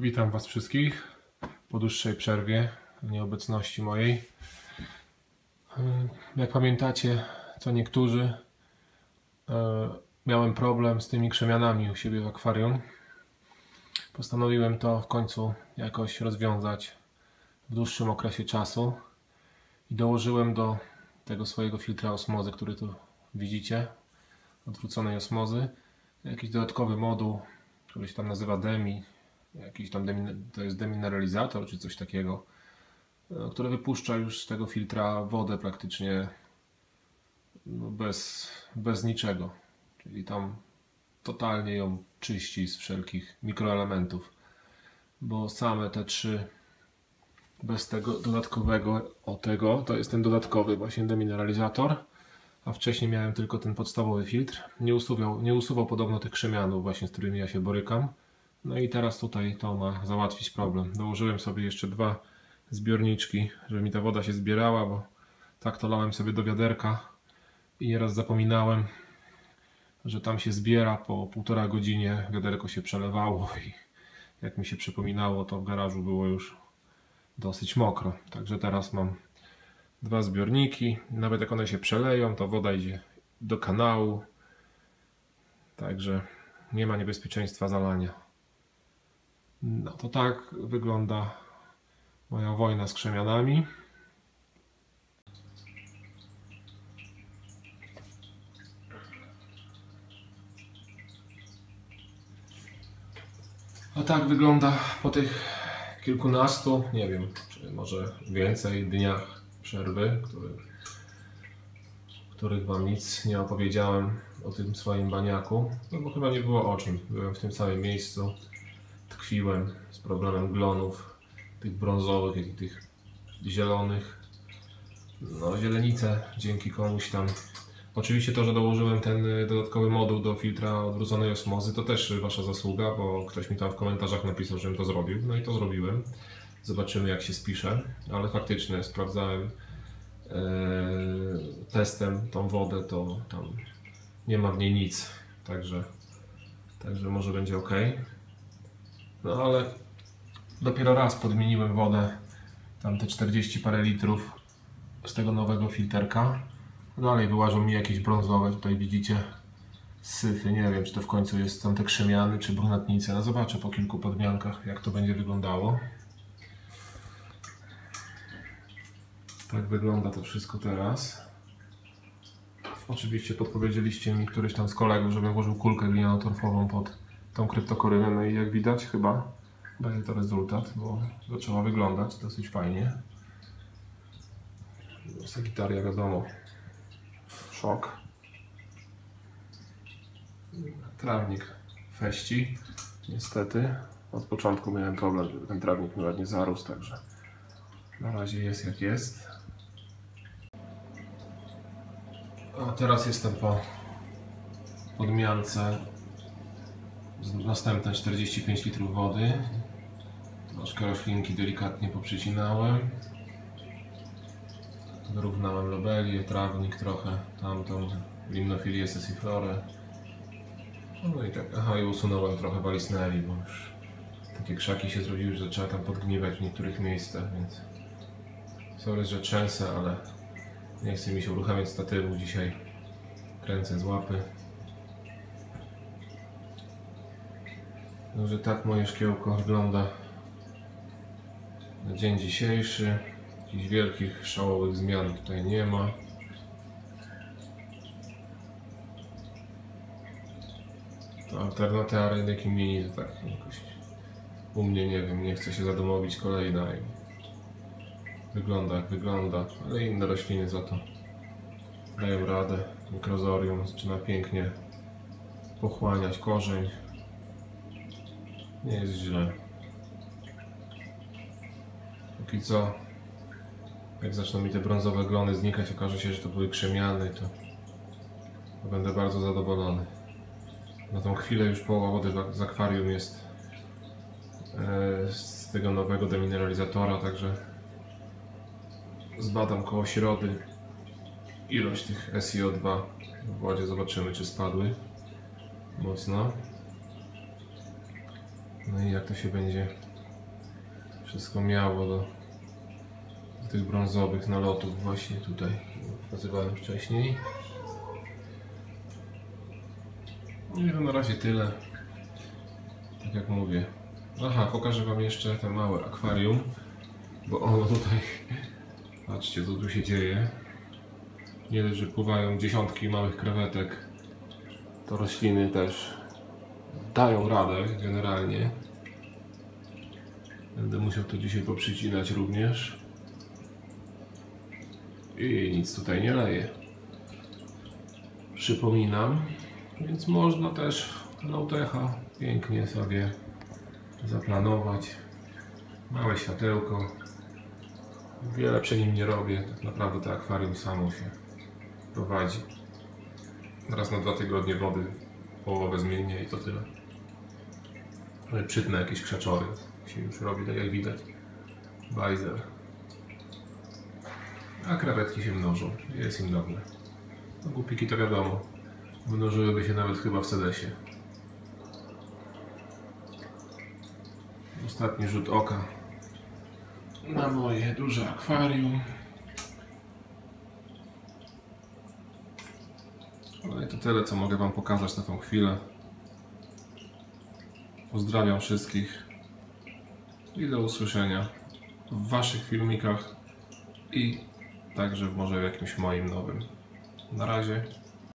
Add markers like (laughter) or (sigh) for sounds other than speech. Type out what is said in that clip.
Witam Was wszystkich po dłuższej przerwie nieobecności mojej. E, Jak pamiętacie, co niektórzy, e, miałem problem z tymi krzemianami u siebie w akwarium. Postanowiłem to w końcu jakoś rozwiązać w dłuższym okresie czasu i dołożyłem do tego swojego filtra osmozy, który tu widzicie, odwróconej osmozy, jakiś dodatkowy moduł, który się tam nazywa DEMI, jakiś tam to jest demineralizator czy coś takiego, e, który wypuszcza już z tego filtra wodę praktycznie no, bez, bez niczego. Czyli tam totalnie ją czyści z wszelkich mikroelementów, bo same te trzy bez tego dodatkowego o tego, to jest ten dodatkowy właśnie demineralizator, a wcześniej miałem tylko ten podstawowy filtr. Nie usuwał, nie usuwał podobno tych krzemianów właśnie, z którymi ja się borykam. No i teraz tutaj to ma załatwić problem. Dołożyłem sobie jeszcze dwa zbiorniczki, żeby mi ta woda się zbierała, bo tak to lałem sobie do wiaderka i nieraz zapominałem, że tam się zbiera po półtora godzinie, wiaderko się przelewało i jak mi się przypominało, to w garażu było już dosyć mokro. Także teraz mam dwa zbiorniki. Nawet jak one się przeleją, to woda idzie do kanału. Także nie ma niebezpieczeństwa zalania. No to tak wygląda moja wojna z krzemianami. A tak wygląda po tych kilkunastu, nie wiem, czy może więcej dniach przerwy, który, których Wam nic nie opowiedziałem o tym swoim baniaku. No bo chyba nie było o czym. Byłem w tym samym miejscu tkwiłem z problemem glonów, tych brązowych, jak i tych zielonych. No, zielenice dzięki komuś tam. Oczywiście to, że dołożyłem ten y, dodatkowy moduł do filtra odwróconej osmozy, to też Wasza zasługa, bo ktoś mi tam w komentarzach napisał, żebym to zrobił. No i to zrobiłem. Zobaczymy, jak się spisze. Ale faktycznie sprawdzałem e, testem tą wodę, to tam nie ma w niej nic. Także, także może będzie ok. No ale dopiero raz podmieniłem wodę, tam te 40 parę litrów z tego nowego filterka. Dalej wyłażą mi jakieś brązowe, tutaj widzicie syfy, nie wiem czy to w końcu jest tam te krzemiany czy brunatnice. No zobaczę po kilku podmiankach jak to będzie wyglądało. Tak wygląda to wszystko teraz. Oczywiście podpowiedzieliście mi któryś tam z kolegów, żebym włożył kulkę gliniano-torfową pod tą kryptokorynę, no i jak widać chyba będzie to rezultat, bo zaczęła wyglądać dosyć fajnie. Sagitaria wiadomo, szok. Trawnik feści, niestety. Od początku miałem problem, żeby ten trawnik mi ładnie zarósł, także na razie jest jak jest. A teraz jestem po podmiance następne 45 litrów wody. Troszkę roślinki delikatnie poprzycinałem. Wyrównałem lobelię, trawnik trochę, tamtą limnofilię sesiflorę. No i tak, aha i usunąłem trochę walisneri, bo już takie krzaki się zrobiły, że trzeba tam podgniewać w niektórych miejscach, więc sorry, że trzęsę, ale nie chce mi się uruchamiać statywu dzisiaj. Kręcę z łapy. Także tak moje szkiełko wygląda na dzień dzisiejszy. Jakichś wielkich, szałowych zmian tutaj nie ma. Alternatywa rynek mini to tak jakoś u mnie nie wiem, nie chce się zadomowić kolejna i wygląda jak wygląda, ale inne rośliny za to dają radę. Mikrozorium zaczyna pięknie pochłaniać korzeń. Nie jest źle. Póki co, jak zaczną mi te brązowe glony znikać, okaże się, że to były krzemiany, to, to będę bardzo zadowolony. Na tą chwilę już połowa wody z akwarium jest e, z tego nowego demineralizatora, także zbadam koło środy ilość tych SiO2 w wodzie, zobaczymy czy spadły mocno. No i jak to się będzie wszystko miało do, do tych brązowych nalotów właśnie tutaj pokazywałem wcześniej. No i to na razie tyle. Tak jak mówię. Aha, pokażę Wam jeszcze te małe akwarium, bo ono tutaj, (laughs) patrzcie co tu się dzieje. Nie dość, że pływają dziesiątki małych krewetek, to rośliny też dają radę generalnie. Będę musiał to dzisiaj poprzycinać również. I nic tutaj nie leje. Przypominam, więc można też Lautecha pięknie sobie zaplanować. Małe światełko. Wiele przy nim nie robię. Tak naprawdę to akwarium samo się prowadzi. Raz na dwa tygodnie wody połowę zmienię i to tyle. Przytnę jakieś krzaczory. Się już robi, tak jak widać. Bajzer. A krewetki się mnożą. Jest im dobrze. No głupiki to wiadomo. Mnożyłyby się nawet chyba w sedesie. Ostatni rzut oka na moje duże akwarium. No i to tyle, co mogę Wam pokazać na tą chwilę. Pozdrawiam wszystkich i do usłyszenia w Waszych filmikach i także może w jakimś moim nowym. Na razie.